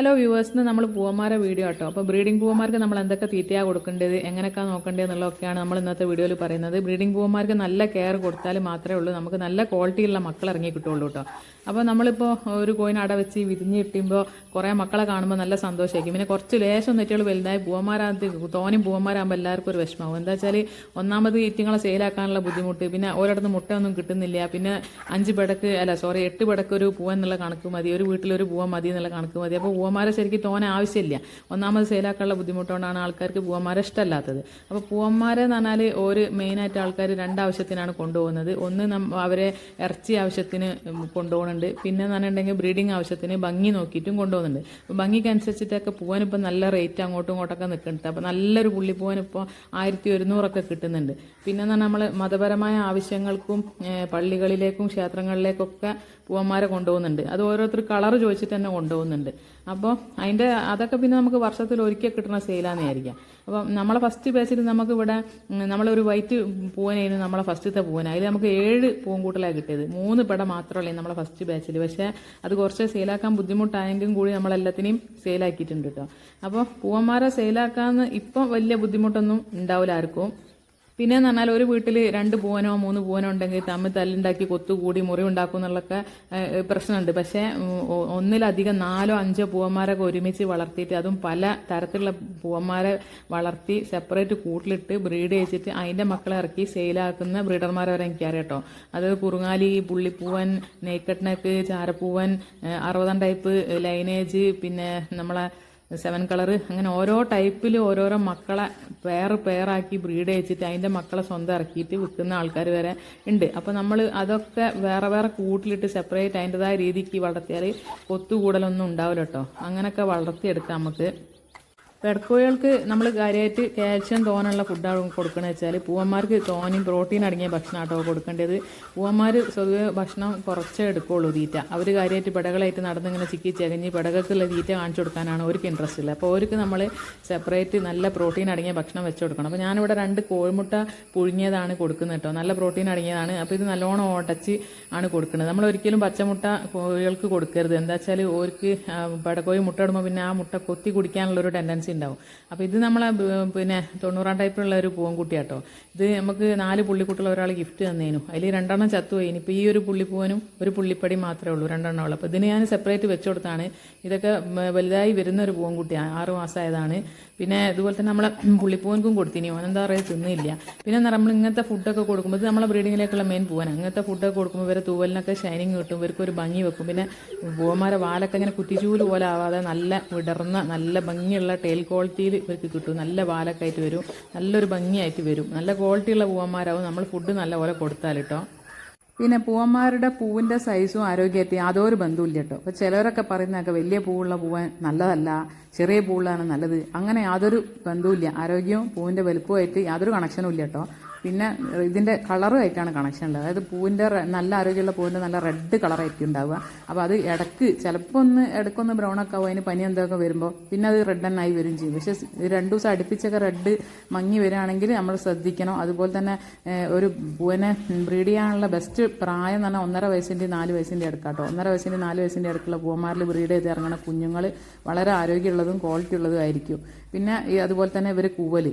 Hello വ്യൂവേഴ്സിന് നമ്മൾ പൂവന്മാരെ video കേട്ടോ അപ്പോൾ ബ്രീഡിംഗ് പൂവന്മാർക്ക് നമ്മൾ എന്തൊക്കെ തീറ്റയാണ് കൊടുക്കേണ്ടത് എങ്ങനെയൊക്കെ നോക്കേണ്ടത് എന്നുള്ളതൊക്കെയാണ് നമ്മൾ ഇന്നത്തെ വീഡിയോയിൽ പറയുന്നത്. ബ്രീഡിംഗ് പൂവന്മാർക്ക് നല്ല കെയർ കൊടുത്താൽ മാത്രമേ ഉള്ളൂ. നമുക്ക് നല്ല ക്വാളിറ്റിയുള്ള മക്കൾ ഇറങ്ങി കിട്ടുള്ളൂ കേട്ടോ. അപ്പോൾ നമ്മളിപ്പോൾ ഒരു കോയിൻ അട വെച്ച് വിരിഞ്ഞ് കിട്ടുമ്പോൾ കുറേ മക്കളെ കാണുമ്പോൾ നല്ല സന്തോഷമായിരിക്കും പിന്നെ കുറച്ച് ലേശം നെറ്റുകൾ വലുതായി പൂവന്മാരാകുമ്പോൾ തോനും പൂവന്മാരാകുമ്പോൾ എല്ലാവർക്കും ഒരു വിഷമാവും എന്താ വെച്ചാൽ ഒന്നാമത് ഈറ്റിങ്ങളെ സെയിലാക്കാനുള്ള ബുദ്ധിമുട്ട് പിന്നെ ഒരിടത്ത് മുട്ടയൊന്നും കിട്ടുന്നില്ല പിന്നെ അഞ്ച് പെടക്ക് അല്ല സോറി എട്ട് പെടക്ക് ഒരു പൂവെന്നുള്ള കണക്ക് മതി ഒരു വീട്ടിലൊരു പൂവ മതി എന്നുള്ള കണക്ക് മതി. അപ്പോൾ പൂവന്മാരെ ശരിക്കും തോനെ ആവശ്യമില്ല. ഒന്നാമത് സെയിലാക്കാനുള്ള ബുദ്ധിമുട്ടുകൊണ്ടാണ് ആൾക്കാർക്ക് പൂവന്മാരെ ഇഷ്ടമല്ലാത്തത്. അപ്പോൾ പൂവന്മാരെ എന്ന് പറഞ്ഞാൽ ഒരു മെയിനായിട്ട് ആൾക്കാർ രണ്ടാവശ്യത്തിനാണ് കൊണ്ടുപോകുന്നത്. ഒന്ന് നം അവരെ ഇറച്ചി ആവശ്യത്തിന് കൊണ്ടുപോകുന്നുണ്ട്. പിന്നെ എന്ന് പറഞ്ഞിട്ടുണ്ടെങ്കിൽ ബ്രീഡിങ് ആവശ്യത്തിന് ഭംഗി നോക്കിയിട്ടും കൊണ്ടുപോകുന്നുണ്ട്. അപ്പോൾ ഭംഗിക്കനുസരിച്ചിട്ടൊക്കെ പൂവൻ ഇപ്പം നല്ല റേറ്റ് അങ്ങോട്ടും ഇങ്ങോട്ടൊക്കെ നിൽക്കുന്നുണ്ട്. അപ്പോൾ നല്ലൊരു പുള്ളിപ്പൂവൻ ഇപ്പോൾ ആയിരത്തി ഒരുന്നൂറൊക്കെ കിട്ടുന്നുണ്ട്. പിന്നെ എന്ന് പറഞ്ഞാൽ നമ്മൾ മതപരമായ ആവശ്യങ്ങൾക്കും പള്ളികളിലേക്കും ക്ഷേത്രങ്ങളിലേക്കൊക്കെ പൂവന്മാരെ കൊണ്ടുപോകുന്നുണ്ട്. അത് ഓരോരുത്തർ കളർ ചോദിച്ചിട്ട് തന്നെ കൊണ്ടുപോകുന്നുണ്ട്. അപ്പോൾ അതിന്റെ അതൊക്കെ പിന്നെ നമുക്ക് വർഷത്തിൽ ഒരിക്കൽ കിട്ടുന്ന സെയിലാന്ന് വിചാരിക്കാം. അപ്പം നമ്മളെ ഫസ്റ്റ് ബാച്ചിൽ നമുക്ക് ഇവിടെ നമ്മളൊരു വൈറ്റ് പൂവനായിരുന്നു നമ്മളെ ഫസ്റ്റത്തെ പൂവന അതിൽ നമുക്ക് ഏഴ് പൂങ്കൂട്ടലാണ് കിട്ടിയത്. മൂന്ന് പെട മാത്രമല്ലേ നമ്മളെ ഫസ്റ്റ് ബാച്ചിൽ പക്ഷേ അത് കുറച്ച് സെയിലാക്കാൻ ബുദ്ധിമുട്ടായെങ്കിലും കൂടി നമ്മളെല്ലാത്തിനെയും സെയിലാക്കിയിട്ടുണ്ട് കേട്ടോ അപ്പോൾ പൂവന്മാരെ സെയിലാക്കാമെന്ന് ഇപ്പം വലിയ ബുദ്ധിമുട്ടൊന്നും ഉണ്ടാവില്ല ആർക്കും. പിന്നെ എന്ന് പറഞ്ഞാൽ ഒരു വീട്ടിൽ രണ്ട് പൂവനോ മൂന്ന് പൂവനോ ഉണ്ടെങ്കിൽ തമ്മിൽ തല്ലുണ്ടാക്കി കൊത്തുകൂടി മുറി ഉണ്ടാക്കും എന്നുള്ളൊക്കെ പ്രശ്നമുണ്ട്. പക്ഷേ ഒന്നിലധികം നാലോ അഞ്ചോ പൂവന്മാരൊക്കെ ഒരുമിച്ച് വളർത്തിയിട്ട് അതും പല തരത്തിലുള്ള പൂവന്മാരെ വളർത്തി സെപ്പറേറ്റ് കൂട്ടിലിട്ട് ബ്രീഡ് ചെയ്യിച്ചിട്ട് അതിന്റെ മക്കളെ ഇറക്കി സെയിലാക്കുന്ന ബ്രീഡർമാരെ വരെ എനിക്കറിയാം കേട്ടോ. അത് കുറുങ്ങാലി പുള്ളിപ്പൂവൻ നെയ്ക്കട്ട് നെക്ക് ചാരപ്പൂവൻ അറുപതാം ടൈപ്പ് ലൈനേജ് പിന്നെ നമ്മളെ സെവൻ കളർ അങ്ങനെ ഓരോ ടൈപ്പിൽ ഓരോരോ മക്കളെ പേർ പേറാക്കി ബ്രീഡ് ചെയ്യിച്ചിട്ട് അതിന്റെ മക്കളെ സ്വന്തം ഇറക്കിയിട്ട് വിൽക്കുന്ന ആൾക്കാർ വരെ ഉണ്ട്. അപ്പോൾ നമ്മൾ അതൊക്കെ വേറെ വേറെ കൂട്ടിലിട്ട് സെപ്പറേറ്റ് അതിന്റെതായ രീതിക്ക് വളർത്തിയാൽ ഒത്തുകൂടലൊന്നും ഉണ്ടാവില്ല കേട്ടോ അങ്ങനെയൊക്കെ വളർത്തിയെടുക്കാം നമുക്ക്. പെടക്കോഴികൾക്ക് നമ്മൾ കാര്യമായിട്ട് കാൽഷ്യം തോനുള്ള ഫുഡാണ് കൊടുക്കണമെന്ന് വെച്ചാൽ പൂവന്മാർക്ക് തോനും പ്രോട്ടീൻ അടങ്ങിയ ഭക്ഷണം കേട്ടോ കൊടുക്കേണ്ടത്. പൂവന്മാർ സ്വതവേ ഭക്ഷണം കുറച്ചേ എടുക്കുകയുള്ളൂ തീറ്റ. അവർ കാര്യമായിട്ട് പെടകളായിട്ട് നടന്നിങ്ങനെ ചിക്കി ചകഞ്ഞ് പെടകൾക്കുള്ള തീറ്റ കാണിച്ചു കൊടുക്കാനാണ് അവർക്ക് ഇൻട്രസ്റ്റ് ഉള്ളത് അപ്പോൾ അവർക്ക് നമ്മൾ സെപ്പറേറ്റ് നല്ല പ്രോട്ടീൻ അടങ്ങിയ ഭക്ഷണം വെച്ച് കൊടുക്കണം. അപ്പോൾ ഞാനിവിടെ രണ്ട് കോഴിമുട്ട പുഴുങ്ങിയതാണ് കൊടുക്കുന്നത് കേട്ടോ നല്ല പ്രോട്ടീൻ അടങ്ങിയതാണ്. അപ്പോൾ ഇത് നല്ലോണം ഓടച്ച് ആണ് കൊടുക്കുന്നത് നമ്മൾ ഒരിക്കലും പച്ചമുട്ട കോഴികൾക്ക് കൊടുക്കരുത്. എന്താ വെച്ചാൽ ഓർക്ക് പടക്കോഴി മുട്ട ഇടുമ്പോൾ പിന്നെ ആ മുട്ട കൊത്തി കുടിക്കാനുള്ള ഒരു ഉണ്ടാവും. അപ്പോൾ ഇത് നമ്മളെ പിന്നെ തൊണ്ണൂറാം ടൈപ്പിലുള്ള ഒരു പൂവൻകുട്ടിയാട്ടോ. ഇത് നമുക്ക് നാല് പുള്ളിക്കുട്ടികൾ ഒരാൾ ഗിഫ്റ്റ് തന്നേനു. അതിൽ രണ്ടെണ്ണം ചത്തുപോയി. ഇനിയിപ്പോൾ ഈ ഒരു പുള്ളിപ്പൂവനും ഒരു പുള്ളിപ്പടി മാത്രമേ ഉള്ളൂ രണ്ടെണ്ണം ഉള്ളൂ. അപ്പോൾ ഇതിന് ഞാൻ സെപ്പറേറ്റ് വെച്ചു കൊടുത്താണ്. ഇതൊക്കെ വലുതായി വരുന്ന ഒരു പൂവൻകുട്ടിയാണ് ആറ് മാസമായതാണ് പിന്നെ ഇതുപോലെ തന്നെ നമ്മളെ പുള്ളിപ്പൂവനക്കും കൊടുത്തിനി. ഓനെന്താ പറയുക തിന്നില്ല. പിന്നെ നമ്മൾ ഇങ്ങനത്തെ ഫുഡൊക്കെ കൊടുക്കുമ്പോൾ ഇത് നമ്മളെ ബ്രീഡിങ്ങിലേക്കുള്ള മെയിൻ പൂവനാണ് ഇങ്ങനത്തെ ഫുഡൊക്കെ കൊടുക്കുമ്പോൾ ഇവരെ തൂവലിനൊക്കെ ഷൈനിങ് കിട്ടും ഇവർക്ക് ഒരു ഭംഗി വെക്കും. പിന്നെ പൂവന്മാരെ വാലൊക്കെ ഇങ്ങനെ കുറ്റിച്ചൂൽ പോലെ ആവാതെ നല്ല വിടർന്ന നല്ല ഭംഗിയുള്ള ടെയിൽ ക്വാളിറ്റിയിൽ ഇവർക്ക് കിട്ടും. നല്ല വാലൊക്കെ ആയിട്ട് വരും. നല്ലൊരു ഭംഗിയായിട്ട് വരും. നല്ല ക്വാളിറ്റിയുള്ള പൂവന്മാരാവും. നമ്മൾ ഫുഡ് നല്ലപോലെ കൊടുത്താൽ കേട്ടോ പിന്നെ പൂവന്മാരുടെ പൂവിന്റെ സൈസും ആരോഗ്യത്തെയും അതൊരു ബന്ധമില്ല കേട്ടോ. അപ്പോൾ ചിലരൊക്കെ പറയുന്നതൊക്കെ വലിയ പൂവുള്ള പൂവൻ നല്ലതല്ല ചെറിയ പൂവുള്ളതാണ് നല്ലത്. അങ്ങനെ യാതൊരു ബന്ധവുമില്ല. ആരോഗ്യവും പൂവിന്റെ വലുപ്പമായിട്ട് യാതൊരു കണക്ഷനും ഇല്ല കേട്ടോ. പിന്നെ ഇതിന്റെ കളറുമായിട്ടാണ് കണക്ഷൻ ഉള്ളത്. അതായത് പൂവിന്റെ നല്ല ആരോഗ്യമുള്ള പൂവിന്റെ നല്ല റെഡ് കളറായിരിക്കും ഉണ്ടാവുക. അപ്പോൾ അത് ഇടയ്ക്ക് ചിലപ്പോൾ ഒന്ന് ഇടക്കൊന്ന് ബ്രൗൺ ഒക്കെ ആവും അതിന് പനി എന്തൊക്കെ വരുമ്പോൾ പിന്നെ അത് റെഡ് ആയി വരും ചെയ്യും. പക്ഷേ രണ്ട് ദിവസം അടുപ്പിച്ചൊക്കെ റെഡ് മങ്ങി വരികയാണെങ്കിൽ നമ്മൾ ശ്രദ്ധിക്കണം. അതുപോലെ തന്നെ ഒരു പൂവിനെ ബ്രീഡ് ചെയ്യാനുള്ള ബെസ്റ്റ് പ്രായം എന്ന് പറഞ്ഞാൽ ഒന്നര വയസ്സിന്റെ നാല് വയസ്സിന്റെ അടുക്കാട്ടോ. ഒന്നര വയസ്സിന്റെ നാല് വയസ്സിന്റെ അടുക്കുള്ള പൂവന്മാരിൽ ബ്രീഡ് ചെയ്ത് ഇറങ്ങുന്ന കുഞ്ഞുങ്ങൾ വളരെ ആരോഗ്യമുള്ളതും ക്വാളിറ്റി ഉള്ളതും ആയിരിക്കും. പിന്നെ അതുപോലെ തന്നെ ഇവർ കൂവൽ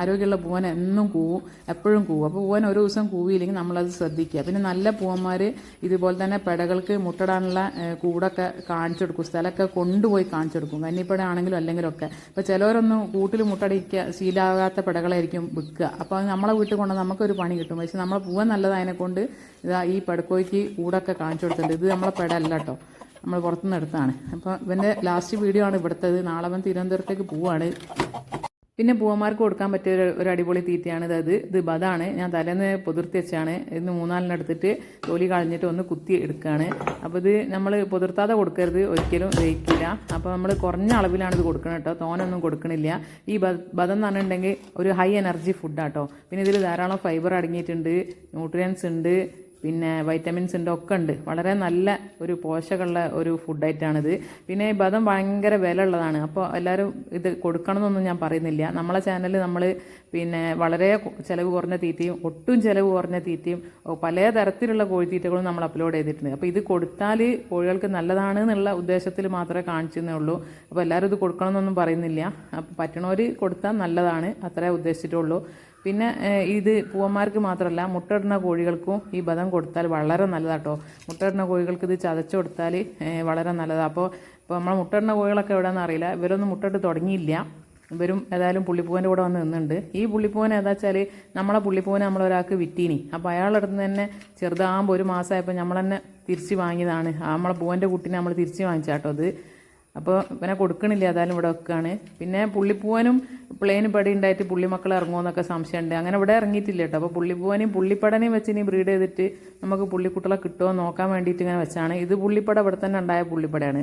ആരോഗ്യമുള്ള പൂവൻ എന്നും കൂവും. എപ്പോഴും കൂവും. അപ്പോൾ പൂവൻ ഒരു ദിവസം കൂവിയില്ലെങ്കിൽ നമ്മളത് ശ്രദ്ധിക്കുക. പിന്നെ നല്ല പൂവന്മാർ ഇതുപോലെ തന്നെ പെടകൾക്ക് മുട്ടടാനുള്ള കൂടൊക്കെ കാണിച്ചു കൊടുക്കും സ്ഥലമൊക്കെ കൊണ്ടുപോയി കാണിച്ചു കൊടുക്കും കന്നിപ്പട ആണെങ്കിലും അല്ലെങ്കിലും ഒക്കെ അപ്പോൾ ചിലവരൊന്നും കൂട്ടിൽ മുട്ടടിക്കുക ശീലാകാത്ത പെടകളായിരിക്കും വിൽക്കുക. അപ്പോൾ അത് നമ്മളെ വീട്ടിൽ കൊണ്ട് നമുക്കൊരു പണി കിട്ടും. പക്ഷെ നമ്മളെ പൂവൻ നല്ലതായതിനെ കൊണ്ട് ഇതാ ഈ പെടക്കോയ്ക്ക് കൂടൊക്കെ കാണിച്ചു കൊടുത്തിട്ടുണ്ട് ഇത് നമ്മളെ പെട അല്ല കേട്ടോ. നമ്മൾ പുറത്തുനിന്ന് എടുത്താണ് അപ്പോൾ ഇവന്റെ ലാസ്റ്റ് വീഡിയോ ആണ് ഇവിടുത്തത്. നാളെ അവൻ തിരുവനന്തപുരത്തേക്ക് പോവാണ്. പിന്നെ പൂവന്മാർക്ക് കൊടുക്കാൻ പറ്റിയ ഒരു അടിപൊളി തീറ്റയാണ് ഇത് ഇത് ബതാണ് ഞാൻ തലേന്ന് പുതിർത്തി വെച്ചാണ്. ഇന്ന് മൂന്നാലിന് എടുത്തിട്ട് തോലി കളഞ്ഞിട്ട് ഒന്ന് കുത്തി എടുക്കുകയാണ് അപ്പോൾ ഇത് നമ്മൾ പുതിർത്താതെ കൊടുക്കരുത്. ഒരിക്കലും ദഹിക്കില്ല അപ്പോൾ നമ്മൾ കുറഞ്ഞ അളവിലാണ് ഇത് കൊടുക്കണം കേട്ടോ. തോനൊന്നും കൊടുക്കണില്ല. ഈ ബദം എന്ന് പറഞ്ഞിട്ടുണ്ടെങ്കിൽ ഒരു ഹൈ എനർജി ഫുഡാട്ടോ പിന്നെ ഇതിൽ ധാരാളം ഫൈബർ അടങ്ങിയിട്ടുണ്ട്. ന്യൂട്രിയൻസ് ഉണ്ട്. പിന്നെ വൈറ്റമിൻസിന്റെ ഒക്കെ ഉണ്ട്. വളരെ നല്ല ഒരു പോഷകമുള്ള ഒരു ഫുഡ് ഐറ്റാണിത് പിന്നെ ഈ ബദം ഭയങ്കര വില ഉള്ളതാണ് അപ്പോൾ എല്ലാവരും ഇത് കൊടുക്കണമെന്നൊന്നും ഞാൻ പറയുന്നില്ല. നമ്മളെ ചാനൽ നമ്മൾ പിന്നെ വളരെ ചിലവ് കുറഞ്ഞ തീറ്റയും ഒട്ടും ചിലവ് കുറഞ്ഞ തീറ്റയും പല തരത്തിലുള്ള കോഴിത്തീറ്റകളും നമ്മൾ അപ്ലോഡ് ചെയ്തിട്ടുണ്ട്. അപ്പോൾ ഇത് കൊടുത്താൽ കോഴികൾക്ക് നല്ലതാണ് എന്നുള്ള ഉദ്ദേശത്തിൽ മാത്രമേ കാണിച്ചെന്നേ ഉള്ളൂ. അപ്പോൾ എല്ലാവരും ഇത് കൊടുക്കണമെന്നൊന്നും പറയുന്നില്ല. അപ്പോൾ പറ്റണവർ കൊടുത്താൽ നല്ലതാണ്. അത്രേ ഉദ്ദേശിച്ചിട്ടുള്ളൂ. പിന്നെ ഇത് പൂവന്മാർക്ക് മാത്രമല്ല മുട്ടയിടുന്ന കോഴികൾക്കും ഈ ബദം കൊടുത്താൽ വളരെ നല്ലതാട്ടോ. മുട്ടയിടുന്ന കോഴികൾക്ക് ഇത് ചതച്ച് കൊടുത്താൽ വളരെ നല്ലതാണ് അപ്പോൾ ഇപ്പോൾ നമ്മൾ മുട്ടയിടുന്ന കോഴികളൊക്കെ എവിടെയാണെന്ന് അറിയില്ല. ഇവരൊന്നും മുട്ടയിട്ട് തുടങ്ങിയില്ല. ഇവരും ഏതായാലും പുള്ളിപ്പൂവന്റെ കൂടെ വന്ന് നിന്നുണ്ട് ഈ പുള്ളിപ്പൂവൻ ഏതാ വെച്ചാൽ നമ്മളെ പുള്ളിപ്പൂവനെ നമ്മളൊരാൾക്ക് വിറ്റീനി. അപ്പോൾ അയാളുടെ അടുത്ത് തന്നെ ചെറുതാകുമ്പോൾ ഒരു മാസമായപ്പോൾ നമ്മൾ തന്നെ തിരിച്ച് വാങ്ങിയതാണ്. നമ്മളെ പൂവന്റെ കുട്ടീനെ നമ്മൾ തിരിച്ച് വാങ്ങിച്ചാട്ടോ അത് അപ്പോൾ ഇവനെ കൊടുക്കണില്ല ഏതായാലും ഇവിടെ വെക്കുകയാണ് പിന്നെ പുള്ളിപ്പൂവനും പ്ലെയിൻ പടി ഉണ്ടായിട്ട് പുള്ളിമക്കൾ ഇറങ്ങുമെന്നൊക്കെ സംശയമുണ്ട്. അങ്ങനെ ഇവിടെ ഇറങ്ങിയിട്ടില്ല കേട്ടോ. അപ്പോൾ പുള്ളിപ്പൂവനെയും പുള്ളിപ്പടനെയും വെച്ച് ഇനി ബ്രീഡ് ചെയ്തിട്ട് നമുക്ക് പുള്ളിക്കുട്ടികളെ കിട്ടുമോ നോക്കാൻ വേണ്ടിയിട്ട് ഇങ്ങനെ വെച്ചാണ്. ഇത് പുള്ളിപ്പട ഇവിടെ തന്നെ ഉണ്ടായ പുള്ളിപ്പടയാണ്.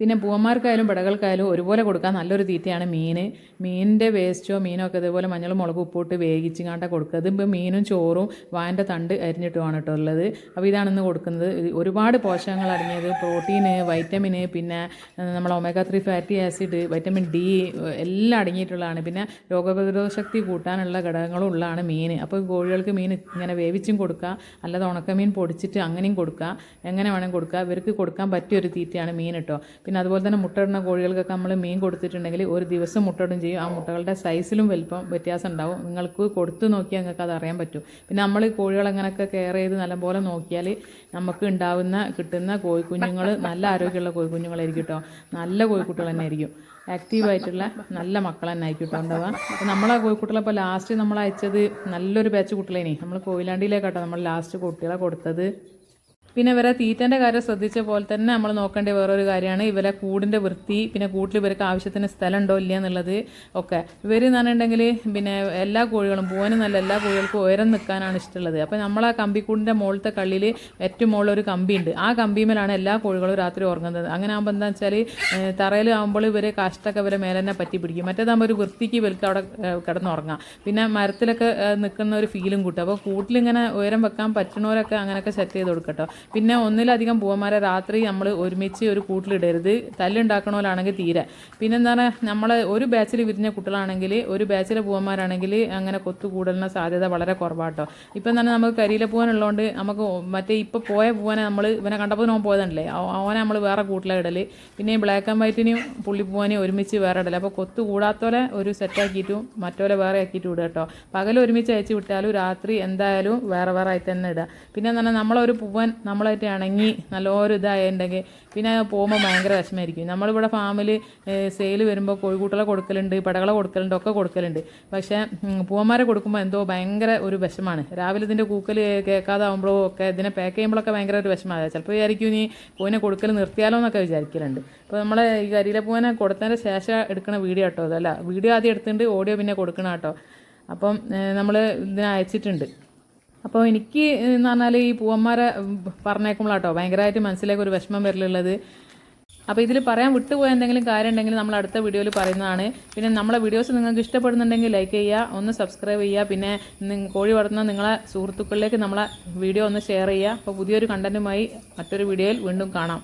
പിന്നെ പൂവന്മാർക്കായാലും പടകൾക്കായാലും ഒരുപോലെ കൊടുക്കാൻ നല്ലൊരു തീറ്റയാണ് മീൻ. മീനിന്റെ വേസ്റ്റോ മീനോ ഒക്കെ ഇതേപോലെ മഞ്ഞൾ മുളക് ഉപ്പിട്ട് വേവിച്ച് കാണ്ട കൊടുക്കുക. ഇതിപ്പോൾ മീനും ചോറും വാന്റെ തണ്ട് അരിഞ്ഞിട്ടുമാണ് കേട്ടോ ഉള്ളത്. അപ്പോൾ ഇതാണ് ഇന്ന് കൊടുക്കുന്നത്. ഒരുപാട് പോഷകങ്ങൾ അടങ്ങിയത്. പ്രോട്ടീന് വൈറ്റമിന് പിന്നെ നമ്മൾ omega three fatty acid vitamin D എല്ലാം അടങ്ങിയിട്ടുള്ളതാണ്. പിന്നെ രോഗപ്രതിരോധ ശക്തി കൂട്ടാനുള്ള ഘടകങ്ങളും ഉള്ളതാണ് മീൻ. അപ്പോൾ കോഴികൾക്ക് മീൻ ഇങ്ങനെ വേവിച്ചും കൊടുക്കുക. അല്ലാതെ ഉണക്കമീൻ പൊടിച്ചിട്ട് അങ്ങനെയും കൊടുക്കുക. എങ്ങനെ വേണമെങ്കിൽ കൊടുക്കുക. ഇവർക്ക് കൊടുക്കാൻ പറ്റിയ ഒരു തീറ്റയാണ് മീൻ കേട്ടോ. പിന്നെ അതുപോലെ തന്നെ മുട്ടയിടുന്ന കോഴികൾക്കൊക്കെ നമ്മൾ മീൻ കൊടുത്തിട്ടുണ്ടെങ്കിൽ ഒരു ദിവസം മുട്ടയിടും ചെയ്യും. ആ മുട്ടകളുടെ സൈസിലും വലിപ്പം വ്യത്യാസം ഉണ്ടാവും. നിങ്ങൾക്ക് കൊടുത്തു നോക്കിയാൽ നിങ്ങൾക്ക് അത് അറിയാൻ പറ്റും. പിന്നെ നമ്മൾ കോഴികൾ അങ്ങനെയൊക്കെ കെയർ ചെയ്ത് നല്ലപോലെ നോക്കിയാൽ നമുക്ക് ഉണ്ടാവുന്ന കിട്ടുന്ന കോഴിക്കുഞ്ഞുങ്ങൾ നല്ല ആരോഗ്യമുള്ള കോഴിക്കുഞ്ഞുങ്ങളായിരിക്കും കേട്ടോ നല്ല കോഴിക്കുട്ടികൾ തന്നെ ആയിരിക്കും. ആക്റ്റീവായിട്ടുള്ള നല്ല മക്കൾ തന്നെ ആയിരിക്കും കേട്ടോ ഉണ്ടാവുക. നമ്മളെ കോഴിക്കുട്ടികളെ ഇപ്പോൾ ലാസ്റ്റ് നമ്മൾ അയച്ചത് നല്ലൊരു ബാച്ച് കുട്ടികളേനി. നമ്മൾ കോയിലാണ്ടിയിലേക്കാട്ടോ നമ്മൾ ലാസ്റ്റ് കുട്ടികളെ കൊടുത്തത്. പിന്നെ ഇവരെ തീറ്റന്റെ കാര്യം ശ്രദ്ധിച്ച പോലെ തന്നെ നമ്മൾ നോക്കേണ്ട വേറൊരു കാര്യമാണ് ഇവരെ കൂടിന്റെ വൃത്തി പിന്നെ കൂട്ടിൽ ഇവർക്ക് ആവശ്യത്തിന് സ്ഥലം ഉണ്ടോ ഇല്ല എന്നുള്ളത് ഒക്കെ. ഇവർ എന്ന് പറഞ്ഞിട്ടുണ്ടെങ്കിൽ പിന്നെ എല്ലാ കോഴികളും പൂവന് നല്ല എല്ലാ കോഴികൾക്കും ഉയരം നിൽക്കാനാണ് ഇഷ്ടമുള്ളത്. അപ്പോൾ നമ്മൾ ആ കമ്പിക്കൂടിന്റെ മുകളിലത്തെ കള്ളിയിൽ ഏറ്റവും മുകളിൽ ഒരു കമ്പിയുണ്ട്. ആ കമ്പിമേലാണ് എല്ലാ കോഴികളും രാത്രി ഉറങ്ങുന്നത്. അങ്ങനെ ആകുമ്പോൾ എന്താ വെച്ചാൽ തറയിൽ ആകുമ്പോൾ ഇവർ കാഷ്ടൊക്കെ ഇവരെ മേലെ തന്നെ പറ്റി പിടിക്കും. മറ്റേതാകുമ്പോൾ ഒരു വൃത്തിക്ക് ഇവർക്ക് അവിടെ കിടന്നുറങ്ങാം. പിന്നെ മരത്തിലൊക്കെ നിൽക്കുന്ന ഒരു ഫീലും കൂട്ടും. അപ്പോൾ കൂട്ടിലിങ്ങനെ ഉയരം വെക്കാൻ പറ്റുന്നവരൊക്കെ അങ്ങനെയൊക്കെ സെറ്റ് ചെയ്ത് കൊടുക്കട്ടോ. പിന്നെ ഒന്നിലധികം പൂവന്മാരെ രാത്രി നമ്മൾ ഒരുമിച്ച് ഒരു കൂട്ടിലിടരുത്. തല്ലുണ്ടാക്കണോലാണെങ്കിൽ തീരെ. പിന്നെ എന്താണ് നമ്മൾ ഒരു ബാച്ചിൽ വിരിഞ്ഞ കുട്ടികളാണെങ്കിൽ ഒരു ബാച്ചിലെ പൂവന്മാരാണെങ്കിൽ അങ്ങനെ കൊത്തു കൂടലിന് സാധ്യത വളരെ കുറവാട്ടോ. ഇപ്പം തന്നെ നമുക്ക് കരിയിലെ പൂവനുള്ളതുകൊണ്ട് നമുക്ക് മറ്റേ ഇപ്പോൾ പോയ പൂവനെ നമ്മൾ ഇവനെ കണ്ടപ്പോൾ നോൻ പോയതല്ലേ? അവനെ നമ്മൾ വേറെ കൂട്ടിലെ ഇടൽ പിന്നെ ബ്ലാക്ക് ആൻഡ് വൈറ്റിനെയും പുള്ളിപ്പൂവനെയും ഒരുമിച്ച് വേറെ ഇടൽ അപ്പോൾ കൊത്തു കൂടാത്തോലെ ഒരു സെറ്റാക്കിയിട്ടും മറ്റോലെ വേറെ ആക്കിയിട്ടും ഇടുക കേട്ടോ പകൽ ഒരുമിച്ച് അയച്ച് വിട്ടാലും രാത്രി എന്തായാലും വേറെ വേറെ ആയി തന്നെ ഇടുക പിന്നെ തന്നെ നമ്മളൊരു പൂവൻ നമ്മളായിട്ട് ഇണങ്ങി നല്ലൊരു ഇതായിട്ടുണ്ടെങ്കിൽ പിന്നെ പോകുമ്പോൾ ഭയങ്കര വിഷമമായിരിക്കും നമ്മളിവിടെ ഫാമിൽ സെയിൽ വരുമ്പോൾ കോഴിക്കൂട്ടളെ കൊടുക്കലുണ്ട് പടകളെ കൊടുക്കലുണ്ട് ഒക്കെ കൊടുക്കലുണ്ട്. പക്ഷേ പൂവന്മാരെ കൊടുക്കുമ്പോൾ എന്തോ ഭയങ്കര ഒരു വിഷമാണ്. രാവിലെ ഇതിന്റെ കൂക്കൽ കേൾക്കാതാവുമ്പോഴോ ഒക്കെ ഇതിനെ പാക്ക് ചെയ്യുമ്പോഴൊക്കെ ഭയങ്കര ഒരു വിഷമമാണ് ചിലപ്പോൾ വിചാരിക്കും ഇനി പൂവിനെ കൊടുക്കൽ നിർത്തിയാലോ എന്നൊക്കെ വിചാരിക്കലുണ്ട്. അപ്പോൾ നമ്മൾ ഈ കരിയിലെ പൂവിനെ കൊടുത്തതിന് ശേഷം എടുക്കുന്ന വീഡിയോ കേട്ടോ. അതല്ല വീഡിയോ ആദ്യം എടുത്തിട്ടുണ്ട് ഓഡിയോ പിന്നെ കൊടുക്കണം കേട്ടോ. അപ്പം നമ്മൾ ഇതിനെ അയച്ചിട്ടുണ്ട്. അപ്പോൾ എനിക്ക് എന്ന് പറഞ്ഞാൽ ഈ പൂവന്മാരെ പറഞ്ഞേക്കുമ്പോഴാട്ടോ ഭയങ്കരമായിട്ട് മനസ്സിലേക്ക് ഒരു വിഷമം വരലുള്ളത്. അപ്പോൾ ഇതിൽ പറയാൻ വിട്ടുപോയ എന്തെങ്കിലും കാര്യം ഉണ്ടെങ്കിൽ നമ്മൾ അടുത്ത വീഡിയോയിൽ പറയുന്നതാണ്. പിന്നെ നമ്മളെ വീഡിയോസ് നിങ്ങൾക്ക് ഇഷ്ടപ്പെടുന്നുണ്ടെങ്കിൽ ലൈക്ക് ചെയ്യുക ഒന്ന് സബ്സ്ക്രൈബ് ചെയ്യുക പിന്നെ കോഴി വളർത്തുന്ന നിങ്ങളെ സുഹൃത്തുക്കളിലേക്ക് നമ്മളെ വീഡിയോ ഒന്ന് ഷെയർ ചെയ്യുക. അപ്പോൾ പുതിയൊരു കണ്ടന്റുമായി മറ്റൊരു വീഡിയോയിൽ വീണ്ടും കാണാം.